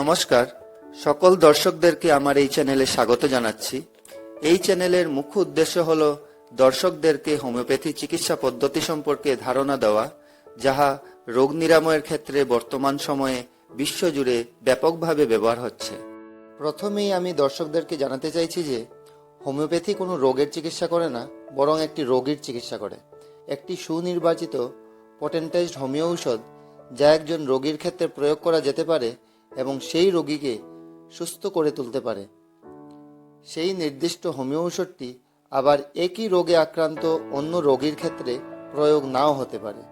নমস্কার। সকল দর্শকদেরকে আমার এই চ্যানেলে স্বাগত জানাচ্ছি। এই চ্যানেলের মুখ্য উদ্দেশ্য হল দর্শকদেরকে হোমিওপ্যাথি চিকিৎসা পদ্ধতি সম্পর্কে ধারণা দেওয়া, যাহা রোগ নিরাময়ের ক্ষেত্রে বর্তমান সময়ে বিশ্বজুড়ে ব্যাপকভাবে ব্যবহার হচ্ছে। প্রথমেই আমি দর্শকদেরকে জানাতে চাইছি যে, হোমিওপ্যাথি কোনো রোগের চিকিৎসা করে না, বরং একটি রোগীর চিকিৎসা করে। একটি সুনির্বাচিত পটেন্টাইজড হোমিও ঔষধ, যা একজন রোগীর ক্ষেত্রে প্রয়োগ করা যেতে পারে এবং সেই রোগীকে সুস্থ করে তুলতে পারে। সেই নির্দিষ্ট হোমিও ঔষধটি আবার একই রোগে আক্রান্ত অন্য রোগীর ক্ষেত্রে প্রয়োগ নাও হতে পারে।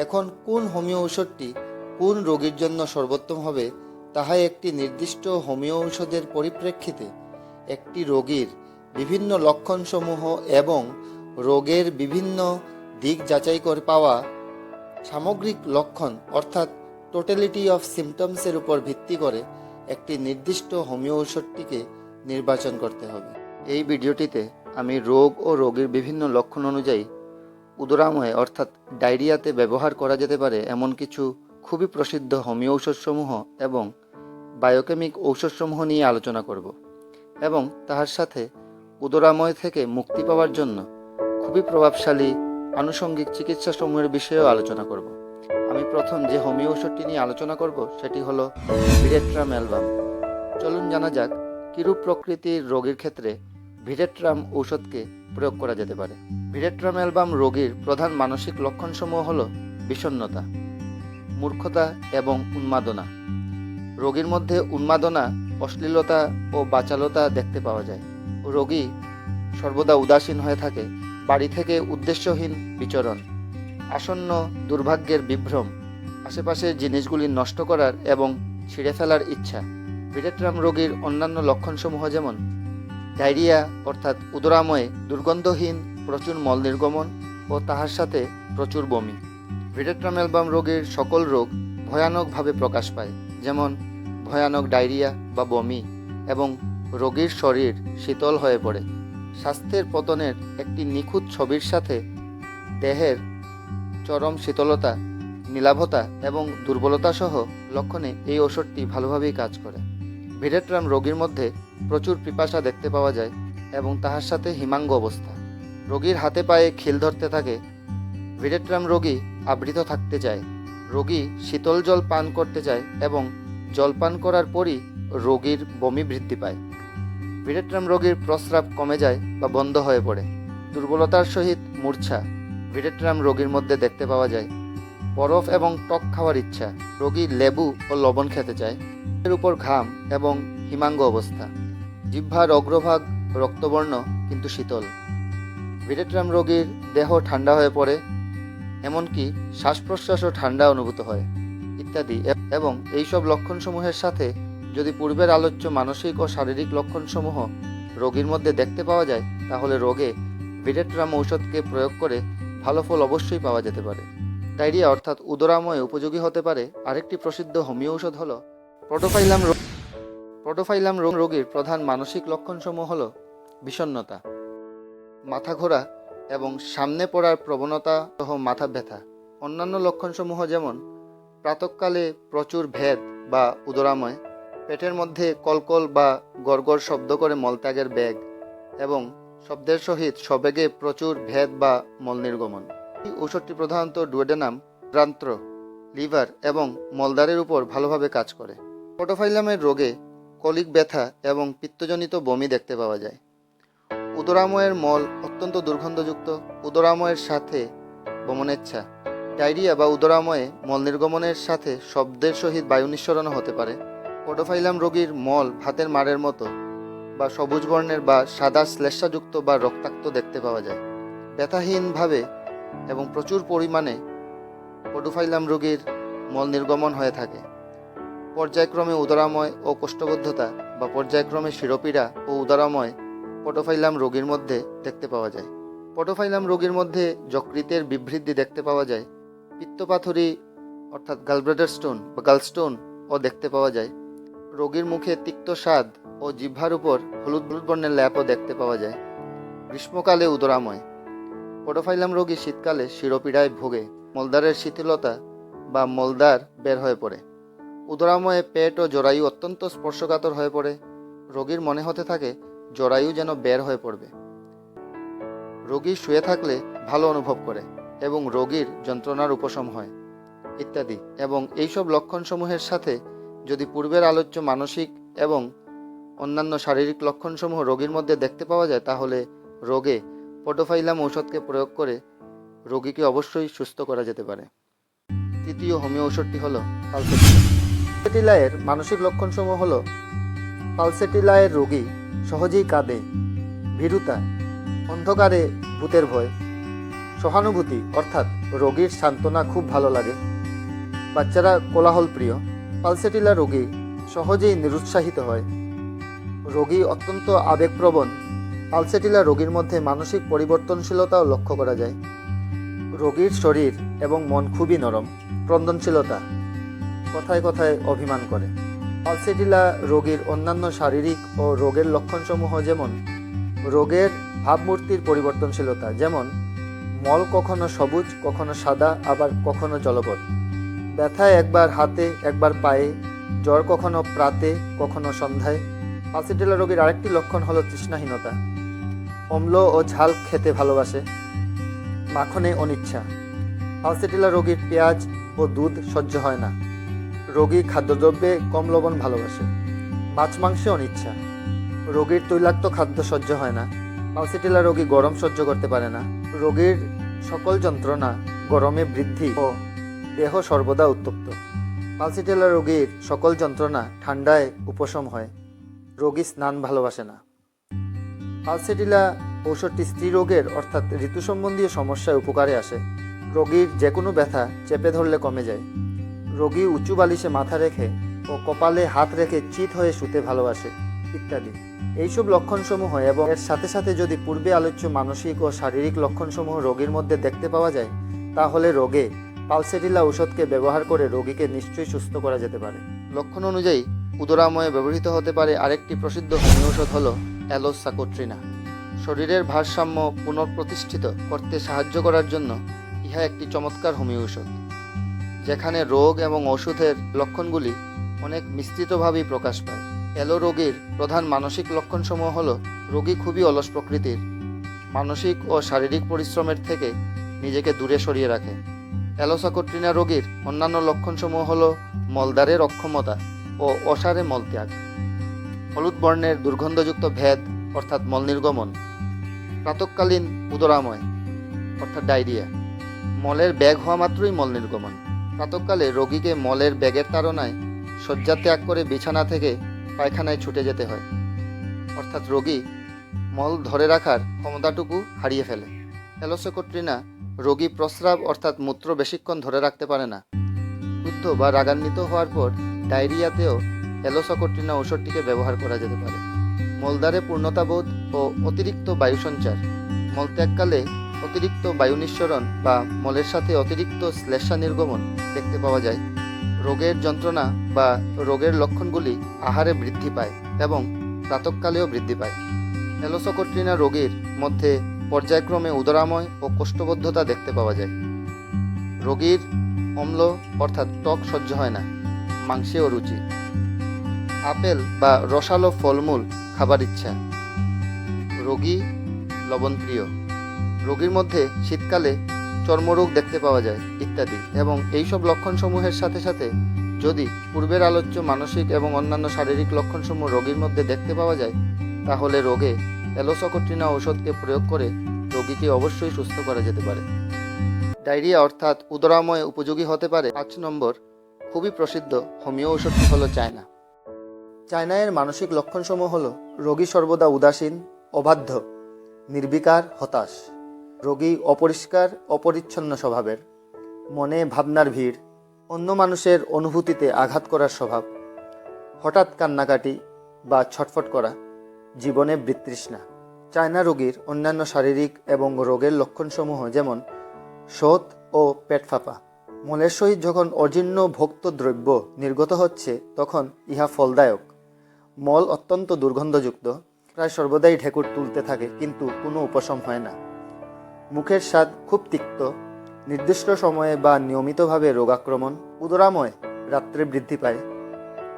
এখন কোন হোমিও ঔষধটি কোন রোগীর জন্য সর্বোত্তম হবে তাহা একটি নির্দিষ্ট হোমিও ঔষধের পরিপ্রেক্ষিতে একটি রোগীর বিভিন্ন লক্ষণসমূহ এবং রোগের বিভিন্ন দিক যাচাই করে পাওয়া সামগ্রিক লক্ষণ, অর্থাৎ টোটালিটি অফ সিমটমসের উপর ভিত্তি করে একটি নির্দিষ্ট হোমিও ঔষধটিকে নির্বাচন করতে হবে। এই ভিডিওটিতে আমি রোগ ও রোগীর বিভিন্ন লক্ষণ অনুযায়ী উদরাময় অর্থাৎ ডায়রিয়াতে ব্যবহার করা যেতে পারে এমন কিছু খুবই প্রসিদ্ধ হোমিও ঔষধসমূহ এবং বায়োকেমিক ঔষধসমূহ নিয়ে আলোচনা করব এবং তাহার সাথে উদরাময় থেকে মুক্তি পাওয়ার জন্য খুবই প্রভাবশালী আনুষঙ্গিক চিকিৎসা সমূহের বিষয়েও আলোচনা করব। আমি প্রথম যে হোমিও ওষুধটি নিয়ে আলোচনা করব, সেটি হলো ভিরেট্রাম অ্যালবাম। চলুন জানা যাক, কিরূপ প্রকৃতির রোগীর ক্ষেত্রে ভিরেট্রাম ঔষধকে প্রয়োগ করা যেতে পারে। ভিরেট্রাম অ্যালবাম রোগীর প্রধান মানসিক লক্ষণসমূহ হলো বিষণ্ণতা, মূর্খতা এবং উন্মাদনা। রোগীর মধ্যে উন্মাদনা, অশ্লীলতা ও বাচালতা দেখতে পাওয়া যায়। রোগী সর্বদা উদাসীন হয়ে থাকে, বাড়ি থেকে উদ্দেশ্যহীন বিচরণ। আসন্ন দুর্ভাগ্যের বিভ্রম আশেপাশের জিনিসগুলি নষ্ট করার এবং ছিঁড়ে ফেলার ইচ্ছা ভিরেট্রাম রোগীর অন্যান্য লক্ষণসমূহ যেমন ডায়রিয়া অর্থাৎ উদরাময়ে দুর্গন্ধহীন, প্রচুর মল নির্গমন ও তাহার সাথে প্রচুর বমি। ভিরেট্রাম অ্যালবাম রোগীর সকল রোগ ভয়ানকভাবে প্রকাশ পায়, যেমন ভয়ানক ডায়রিয়া বা বমি এবং রোগীর শরীর শীতল হয়ে পড়ে। স্বাস্থ্যের পতনের একটি নিখুঁত ছবির সাথে দেহের চরম শীতলতা, নীলাভতা এবং দুর্বলতা সহ লক্ষণে এই ওষুধটি ভালোভাবেই কাজ করে। ভিরেট্রাম রোগীর মধ্যে প্রচুর পিপাসা দেখতে পাওয়া যায় এবং তাহার সাথে হিমাঙ্গ অবস্থা। রোগীর হাতে পায়ে খিল ধরতে থাকে, ভিডেট্রাম রোগী আবৃত থাকতে চায়, রোগী শীতল জল পান করতে চায় এবং জল পান করার পরই রোগীর বমি বৃদ্ধি পায়। ভিডেট্রাম রোগীর প্রস্রাব কমে যায় বা বন্ধ হয়ে পড়ে। দুর্বলতার সহিত মূর্ছা ভিরেট্রাম রোগীর মধ্যে দেখতে পাওয়া যায়। বরফ এবং টক খাওয়ার ইচ্ছা, রোগী লেবু ও লবণ খেতে চায়। এর উপর ঘাম এবং হিমাঙ্গ অবস্থা। জিহ্বার অগ্রভাগ রক্তবর্ণ, কিন্তু শীতল। ভিরেট্রাম রোগীর দেহ ঠান্ডা হয়ে পড়ে, এমনকি শ্বাস প্রশ্বাসও ঠান্ডা অনুভূত হয়, ইত্যাদি। এবং এইসব লক্ষণসমূহের সাথে যদি পূর্বের আলোচ্য মানসিক ও শারীরিক লক্ষণসমূহ রোগীর মধ্যে দেখতে পাওয়া যায়, তাহলে রোগে ভিরেট্রাম ঔষধকে প্রয়োগ করে ভালো ফল অবশ্যই পাওয়া যেতে পারে। ডায়রিয়া অর্থাৎ উদরাময় উপযোগী হতে পারে। আরেকটি প্রসিদ্ধ হোমিও ঔষধ হল প্রোটোফাইলাম রোগ প্রোটোফাইলাম রোগ রোগীর প্রধান মানসিক লক্ষণসমূহ হল বিষণ্ণতা, মাথা ঘোরা এবং সামনে পড়ার প্রবণতা সহ মাথা ব্যথা। অন্যান্য লক্ষণসমূহ যেমন প্রাতকালে প্রচুর ভেদ বা উদরাময়, পেটের মধ্যে কলকল বা গড়গড় শব্দ করে মলত্যাগের ব্যাগ এবং শব্দের সহিত সবেগে প্রচুর ভেদ বা মল নির্গমন এই ঔষধটি প্রধানত ডুয়েডেনাম প্রান্ত্র লিভার এবং মলদারের উপর ভালোভাবে কাজ করে। পোটোফাইলামের রোগে কলিক ব্যথা এবং পিত্তজনিত বমি দেখতে পাওয়া যায়। উদরাময়ের মল অত্যন্ত দুর্গন্ধযুক্ত। উদরাময়ের সাথে বমনেচ্ছা ডায়রিয়া বা উদরাময়ে মল নির্গমনের সাথে শব্দের সহিত বায়ু নিঃসরণও হতে পারে। পোটোফাইলাম রোগীর মল ভাতের মারের মতো। বা সবুজ বর্ণের বা সাদা শ্লেষাযুক্ত বা রক্তাক্ত দেখতে পাওয়া যায়। ব্যথাহীনভাবে এবং প্রচুর পরিমাণে পোটোফাইলাম রোগীর মল নির্গমন হয়ে থাকে। পর্যায়ক্রমে উদরাময় ও কোষ্ঠবদ্ধতা বা পর্যায়ক্রমে শিরোপীড়া ও উদরাময় পোটোফাইলাম রোগীর মধ্যে দেখতে পাওয়া যায়। পটোফাইলাম রোগীর মধ্যে যকৃতের বিবৃদ্ধি দেখতে পাওয়া যায়। পিত্তপাথরি অর্থাৎ গালব্লাডার স্টোন বা গালস্টোন ও দেখতে পাওয়া যায়। রোগীর মুখে তিক্ত স্বাদ ও জিহ্বার উপর হলুদ হলুদ বর্ণের ল্যাপও দেখতে পাওয়া যায়। গ্রীষ্মকালে উদরাময়। পোটোফাইলাম রোগী শীতকালে শিরোপীড়ায় ভোগে মলদারের শিথিলতা বা মলদার বের হয়ে পড়ে। উদরাময়ে পেট ও জরায়ু অত্যন্ত স্পর্শকাতর হয়ে পড়ে। রোগীর মনে হতে থাকে, জরায়ু যেন বের হয়ে পড়বে। রোগী শুয়ে থাকলে ভালো অনুভব করে এবং রোগীর যন্ত্রণার উপশম হয়, ইত্যাদি। এবং এইসব লক্ষণসমূহের সাথে যদি পূর্বের আলোচ্য মানসিক এবং অন্যান্য শারীরিক লক্ষণসমূহ রোগীর মধ্যে দেখতে পাওয়া যায়, তাহলে রোগে পটোফাইলাম ঔষধকে প্রয়োগ করে রোগীকে অবশ্যই সুস্থ করা যেতে পারে। তৃতীয় হোমিও ঔষধটি হলো পালসেটিলায়ের মানসিক লক্ষণসমূহ হলো পালসেটিলায়ের রোগী সহজেই কাঁদে, ভীরুতা, অন্ধকারে ভূতের ভয়, সহানুভূতি, অর্থাৎ রোগীর সান্ত্বনা খুব ভালো লাগে, বাচ্চারা কোলাহল প্রিয় পালসেটিলা রোগী সহজেই নিরুৎসাহিত হয়। রোগী অত্যন্ত আবেগপ্রবণ। পালসেটিলা রোগীর মধ্যে মানসিক পরিবর্তনশীলতাও লক্ষ্য করা যায়। রোগীর শরীর এবং মন খুবই নরম, ক্রন্দনশীলতা কথায় কথায় অভিমান করে। পালসেটিলা রোগীর অন্যান্য শারীরিক ও রোগের লক্ষণসমূহ যেমন রোগের ভাবমূর্তির পরিবর্তনশীলতা, যেমন মল কখনো সবুজ, কখনো সাদা, আবার কখনো জলপথ ব্যথা একবার হাতে, একবার পায়ে, জ্বর কখনো প্রাতে, কখনো সন্ধ্যায় পালসেটিলা রোগীর আরেকটি লক্ষণ হলো তৃষ্ণাহীনতা। অম্ল ও ঝাল খেতে ভালোবাসে, মাখনে অনিচ্ছা। পালসিটেলা রোগীর পেঁয়াজ ও দুধ সহ্য হয় না। রোগী খাদ্যদ্রব্যে কম লবণ ভালোবাসে, মাছ মাংসে অনিচ্ছা। রোগীর তৈলাক্ত খাদ্য সহ্য হয় না পালসেটিলা রোগী গরম সহ্য করতে পারে না। রোগীর সকল যন্ত্রণা গরমে বৃদ্ধি ও দেহ সর্বদা উত্তপ্ত। পালসিটেলা রোগীর সকল যন্ত্রণা ঠান্ডায় উপশম হয়। রোগী স্নান ভালোবাসে না। পালসেটিলা ঔষধটি স্ত্রী রোগের, অর্থাৎ ঋতু সম্বন্ধীয় সমস্যায় উপকারে আসে। রোগীর যে কোনো ব্যথা চেপে ধরলে কমে যায়। রোগী উঁচু বালিশে মাথা রেখে ও কপালে হাত রেখে চিত হয়ে শুতে ভালোবাসে, ইত্যাদি। এইসব লক্ষণসমূহ এবং এর সাথে সাথে যদি পূর্বে আলোচ্য মানসিক ও শারীরিক লক্ষণসমূহ রোগীর মধ্যে দেখতে পাওয়া যায়, তাহলে রোগে পালসেটিলা ঔষধকে ব্যবহার করে রোগীকে নিশ্চয়ই সুস্থ করা যেতে পারে। লক্ষণ অনুযায়ী উদরাময়ে ব্যবহৃত হতে পারে আরেকটি প্রসিদ্ধ হোমিও ঔষধ হল অ্যালোসাকোট্রিনা। শরীরের ভারসাম্য পুনঃপ্রতিষ্ঠিত করতে সাহায্য করার জন্য ইহা একটি চমৎকার হোমিও ঔষধ, যেখানে রোগ এবং ওষুধের লক্ষণগুলি অনেক মিশ্রিতভাবেই প্রকাশ পায়। অ্যালো রোগীর প্রধান মানসিক লক্ষণসমূহ হল রোগী খুবই অলস প্রকৃতির, মানসিক ও শারীরিক পরিশ্রমের থেকে নিজেকে দূরে সরিয়ে রাখে। অ্যালোসাকোট্রিনা রোগীর অন্যান্য লক্ষণসমূহ হল মলদারের অক্ষমতা ও অসারে মলত্যাগ হলুদ বর্ণের দুর্গন্ধযুক্ত ভেদ, অর্থাৎ মল নির্গমন। প্রাতকালীন উদরাময়, অর্থাৎ ডায়রিয়া। মলের ব্যাগ হওয়া মাত্রই মল নির্গমন। প্রাতকালে রোগীকে মলের ব্যাগের তাড়নায় শয্যা ত্যাগ করে বিছানা থেকে পায়খানায় ছুটে যেতে হয়। অর্থাৎ রোগী মল ধরে রাখার ক্ষমতাটুকু হারিয়ে ফেলে। অ্যালোসোকোট্রিনা রোগী প্রস্রাব, অর্থাৎ মূত্র বেশিক্ষণ ধরে রাখতে পারে না। ক্রুদ্ধ বা রাগান্বিত হওয়ার পর ডায়রিয়াতেও অ্যালোসোকোট্রিনা ঔষধটিকে ব্যবহার করা যেতে পারে। মলদ্বারে পূর্ণতাবোধ ও অতিরিক্ত বায়ু সঞ্চার মলত্যাগকালে অতিরিক্ত বায়ু নিঃসরণ বা মলের সাথে অতিরিক্ত শ্লেষা নির্গমন দেখতে পাওয়া যায়। রোগের যন্ত্রণা বা রোগের লক্ষণগুলি আহারে বৃদ্ধি পায় এবং প্রাতকালেও বৃদ্ধি পায়। অ্যালোসোকোট্রিনা রোগীর মধ্যে পর্যায়ক্রমে উদরাময় ও কোষ্ঠবদ্ধতা দেখতে পাওয়া যায়। রোগীর অম্ল অর্থাৎ টক সহ্য হয় না। মাংসেও রুচি। আপেল বা রসালো ফলমূল খাবার ইচ্ছা। রোগী লবণপ্রিয়। রোগীর মধ্যে শীতকালে চর্মরোগ দেখতে পাওয়া যায় ইত্যাদি এবং এইসব লক্ষণসমূহের সাথে সাথে যদি পূর্বের আলোচ্য মানসিক এবং অন্যান্য শারীরিক লক্ষণসমূহ রোগীর মধ্যে দেখতে পাওয়া যায়, তাহলে রোগে অ্যালোসকোট্রিনা ঔষধকে প্রয়োগ করে রোগীকে অবশ্যই সুস্থ করা যেতে পারে। ডায়রিয়া অর্থাৎ উদরাময় উপযোগী হতে পারে। পাঁচ নম্বর খুবই প্রসিদ্ধ। হোমিও ঔষধটি হলো চায়না। চায়নায়ের মানসিক লক্ষণসমূহ হল, রোগী সর্বদা উদাসীন, অবাধ্য, নির্বিকার, হতাশ। রোগী অপরিষ্কার, অপরিচ্ছন্ন স্বভাবের। মনে ভাবনার ভিড়। অন্য মানুষের অনুভূতিতে আঘাত করার স্বভাব। হঠাৎ কান্নাকাটি বা ছটফট করা জীবনে বিতৃষ্ণা। চায়না রোগীর অন্যান্য শারীরিক এবং রোগের লক্ষণসমূহ যেমন শোথ ও পেট ফাঁপা। মলের সহিত যখন অজীর্ণ ভোক্ত দ্রব্য নির্গত হচ্ছে, তখন ইহা ফলদায়ক। মল অত্যন্ত দুর্গন্ধযুক্ত, প্রায় সর্বদাই ঢেকুর তুলতে থাকে, কিন্তু কোনো উপশম হয় না। মুখের স্বাদ খুব তিক্ত, নির্দিষ্ট সময়ে বা নিয়মিতভাবে রোগাক্রমণ, উদরাময় রাত্রে বৃদ্ধি পায়,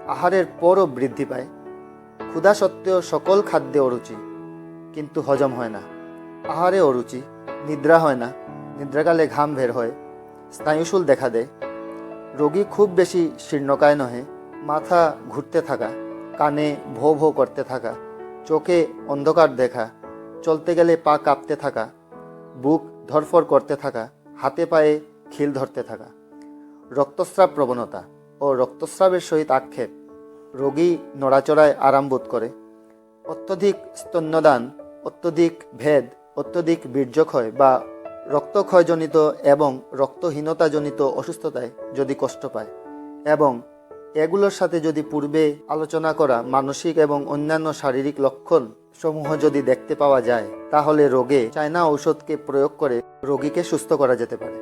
আহারের পরও বৃদ্ধি পায়। ক্ষুধা সত্ত্বেও সকল খাদ্যে অরুচি, কিন্তু হজম হয় না। আহারে অরুচি, নিদ্রা হয় না, নিদ্রাকালে ঘাম বের হয় স্নায়ুশুল দেখা দেয়। রোগী খুব বেশি শীর্ণকায় নহে, মাথা ঘুরতে থাকা, কানে ভো ভো করতে থাকা, চোখে অন্ধকার দেখা, চলতে গেলে পা কাঁপতে থাকা, বুক ধরফর করতে থাকা, হাতে পায়ে খিল ধরতে থাকা। রক্তস্রাব প্রবণতা ও রক্তস্রাবের সহিত আক্ষেপ রোগী নড়াচড়ায় আরাম বোধ করে। অত্যধিক স্তন্যদান, অত্যধিক ভেদ, অত্যধিক বীর্যক্ষয় বা রক্তক্ষয়জনিত এবং রক্তহীনতাজনিত অসুস্থতায় যদি কষ্ট পায় এবং এগুলোর সাথে যদি পূর্বে আলোচনা করা মানসিক এবং অন্যান্য শারীরিক লক্ষণ সমূহ যদি দেখতে পাওয়া যায়, তাহলে রোগে চায়না ঔষধকে প্রয়োগ করে রোগীকে সুস্থ করা যেতে পারে।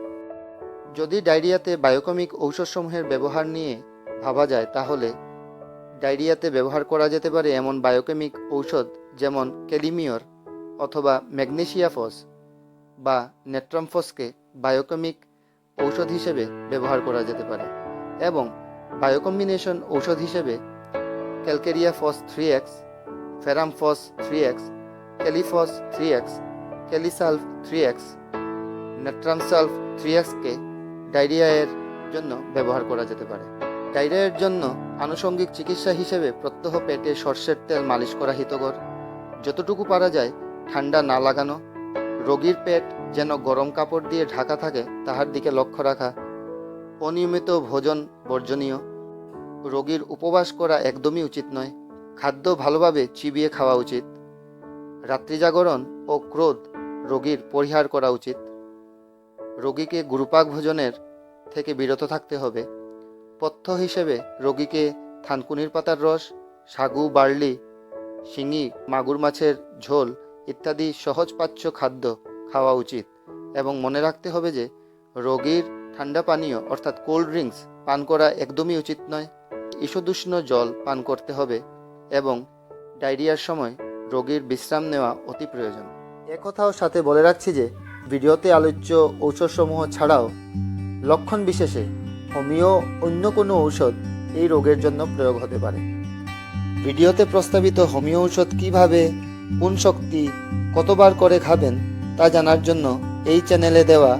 যদি ডায়রিয়াতে বায়োকমিক ঔষধসমূহের ব্যবহার নিয়ে ভাবা যায়, তাহলে ডায়রিয়াতে ব্যবহার করা যেতে পারে এমন বায়োকেমিক ঔষধ যেমন ক্যালিমিয়র অথবা ম্যাগনেশিয়াফস। বা নেট্রামফসকে বায়োকেমিক ঔষধ হিসেবে ব্যবহার করা যেতে পারে এবং বায়োকম্বিনেশন ঔষধ হিসেবে calcarea phos three X ferrum phos three X kali phos three X kali sulph three X natrum sulph three এক্সকে ডায়রিয়ার জন্য ব্যবহার করা যেতে পারে। ডায়রিয়ার জন্য আনুষঙ্গিক চিকিৎসা হিসেবে প্রত্যহ পেটে সর্ষের তেল মালিশ করা হিতকর। যতটুকু পারা যায় ঠান্ডা না লাগানো রোগীর পেট যেন গরম কাপড় দিয়ে ঢাকা থাকে, তাহার দিকে লক্ষ্য রাখা। অনিয়মিত ভোজন বর্জনীয়। রোগীর উপবাস করা একদমই উচিত নয়। খাদ্য ভালোভাবে চিবিয়ে খাওয়া উচিত। রাত্রি জাগরণ ও ক্রোধ রোগীর পরিহার করা উচিত। রোগীকে গুরুপাক ভোজনের থেকে বিরত থাকতে হবে। পথ্য হিসেবে রোগীকে থানকুনির পাতার রস, সাগু, বার্লি, শিঙি, মাগুর মাছের ঝোল ইত্যাদি সহজপাচ্য খাদ্য খাওয়া উচিত এবং মনে রাখতে হবে যে রোগীর ঠান্ডা পানীয় অর্থাৎ কোল্ড ড্রিঙ্কস পান করা একদমই উচিত নয়। ঈষদুষ্ণ জল পান করতে হবে এবং ডায়রিয়ার সময় রোগীর বিশ্রাম নেওয়া অতি প্রয়োজন। একথাও সাথে বলে রাখছি যে ভিডিওতে আলোচ্য ঔষধসমূহ ছাড়াও লক্ষণ বিশেষে হোমিও অন্য কোনো ঔষধ এই রোগের জন্য প্রয়োগ হতে পারে। ভিডিওতে প্রস্তাবিত হোমিও ঔষধ কীভাবে কোন শক্তি কতবার করে খাবেন তা জানার জন্য এই চ্যানেলে দেওয়া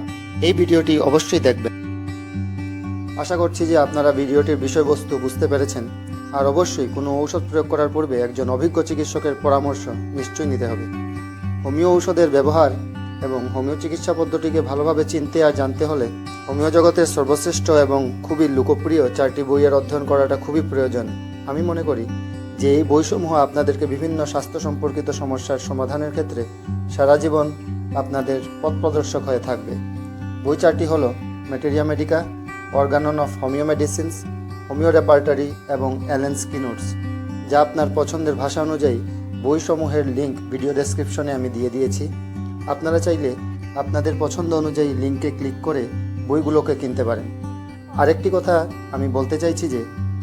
এই ভিডিওটি অবশ্যই দেখবেন। আশা করছি যে আপনারা ভিডিওটির বিষয়বস্তু বুঝতে পেরেছেন আর অবশ্যই কোনো ঔষধ প্রয়োগ করার পূর্বে একজন অভিজ্ঞ চিকিৎসকের পরামর্শ নিশ্চয়ই নিতে হবে। হোমিও ঔষধের ব্যবহার এবং হোমিও চিকিৎসা পদ্ধতিকে ভালোভাবে চিনতে আর জানতে হলে হোমিও জগতের সর্বশ্রেষ্ঠ এবং খুবই লোকপ্রিয় চারটি বইয়ের অধ্যয়ন করাটা খুবই প্রয়োজন। আমি মনে করি যে এই বইসমূহ আপনাদেরকে বিভিন্ন স্বাস্থ্য সম্পর্কিত সমস্যার সমাধানের ক্ষেত্রে সারা জীবন আপনাদের পথ প্রদর্শক হয়ে থাকবে। বই চারটি হল materia medica organon of homeo medicines homeo repertory এবং অ্যালেন স্কিনোটস যা আপনার পছন্দের ভাষা অনুযায়ী বইসমূহের লিঙ্ক ভিডিও ডেসক্রিপশনে আমি দিয়ে দিয়েছি। আপনারা চাইলে আপনাদের পছন্দ অনুযায়ী লিঙ্কে ক্লিক করে বইগুলোকে কিনতে পারেন। আরেকটি কথা আমি বলতে চাইছি যে